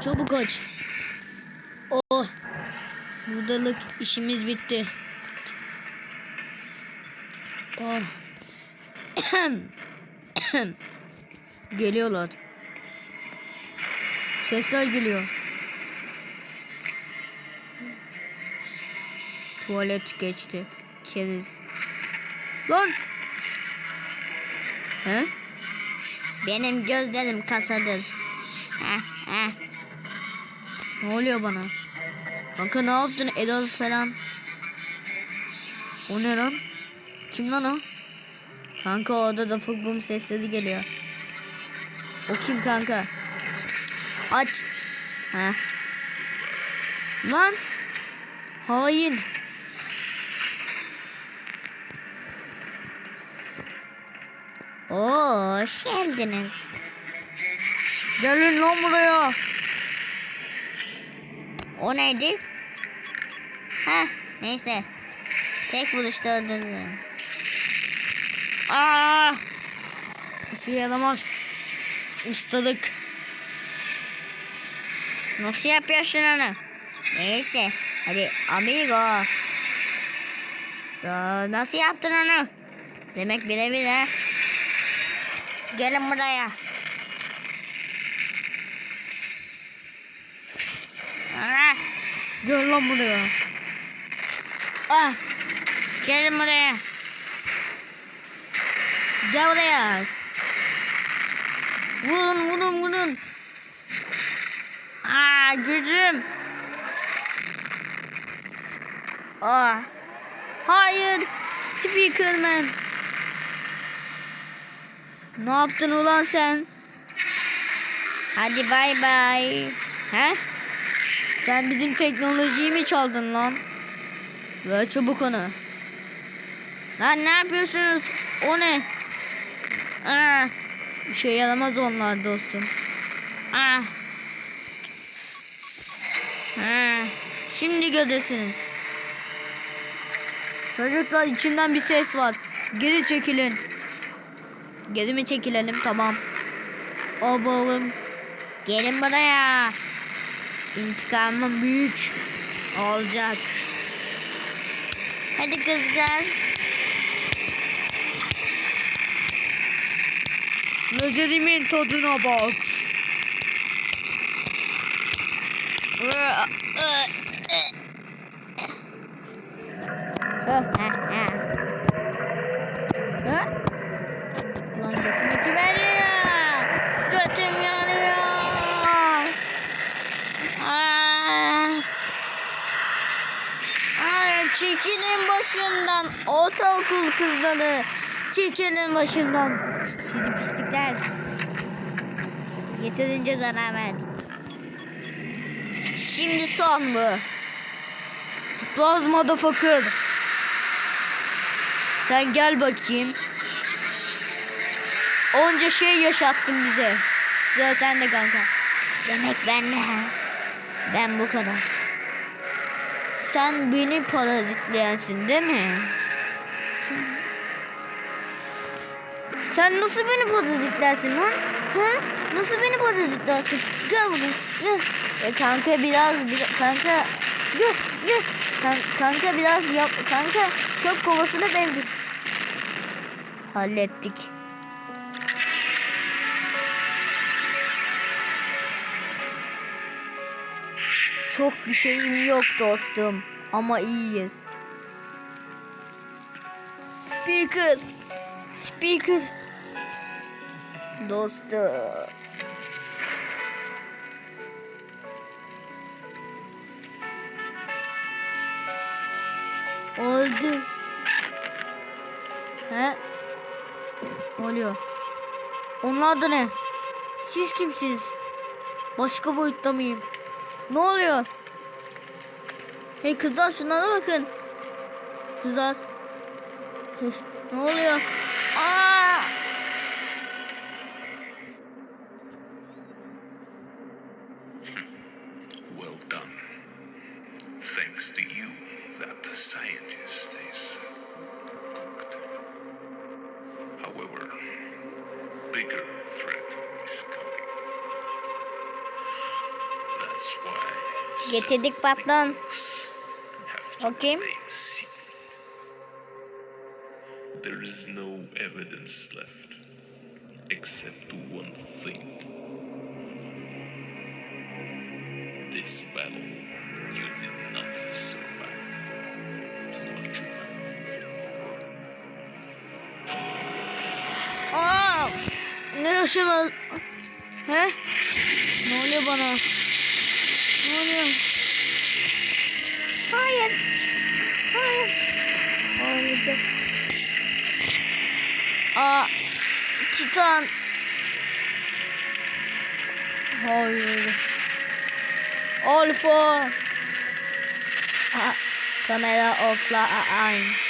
Çabuk aç. Oh. Buradalık işimiz bitti. Oh. Geliyorlar. Sesler geliyor. Tuvalet geçti. Keriz. Lan. He? Benim gözlerim kasadır. Heh, heh. Ne oluyor bana? Kanka ne yaptın? Edol falan. O ne lan? Kim lan o? Kanka o odada futbol sesleri geliyor. O kim kanka? Aç. Ha. Lan. Hain. Oo, hoş geldiniz. Gelin lan buraya. O neydi? Ha, neyse. Tek vuruşta öldürdüm. Aa! İşe yaramaz. Ustalık. Nasıl yapıyorsun onu? Neyse. Hadi amigo. Da, nasıl yaptın onu? Demek birebir ha. Gelin buraya. Ah. Gel lan buraya. Ah. Gelin buraya. Gel buraya. Vurun vurun vurun. Aa gücüm. Ah. Hayır. Speakerman. Ne yaptın ulan sen? Hadi bay bay. He? Sen bizim teknolojiyi mi çaldın lan? Ver çabuk onu. Lan ne yapıyorsunuz? O ne? Aa, bir şey yaramaz onlar dostum. Aa. Ha, şimdi görürsünüz. Çocuklar içimden bir ses var. Geri çekilin. Geri mi çekilelim? Tamam. Oğlum. Gelin buraya. İntikamım büyük olacak. Hadi kızlar. Gözlerimin tadına bak. Lan çekilin başımdan. Ortaokul kızları. Çekilin başımdan. Sizi pislikler. Yeterince zarar verdik. Şimdi son bu. Splaz motherfucker. Sen gel bakayım. Onca şey yaşattın bize. Sıra sende kanka. Demek ben ne? Ben bu kadar. Sen beni parazitleyensin değil mi? Sen, Sen nasıl beni parazitlersin lan? Ha? Nasıl beni parazitlersin? Gel buraya. Gel. E kanka biraz, bir, kanka gel gel. Kan, kanka biraz yap. Kanka çöp kovasına benziyor. Hallettik. Çok bir şeyim yok dostum. Ama iyiyiz. Speaker. Speaker. Dostum. Oldu. He? Oluyor? Onun adı ne? Siz kimsiniz? Başka boyutta mıyım? Ne oluyor? Hey kızlar şunlara bakın. Kızlar. Ne oluyor? Aa! Well done. Thanks to you, that the scientist Getirdik patron. Bakayım. There is no evidence left, except one thing. This battle you did not survive. Aa! Ne yaşamaz? He? Ne oluyor bana? Oluyor? Hayır. Hayır. Ağlayacak. Aa! Titan. Hayır. Alfa. Aa, kamera offline.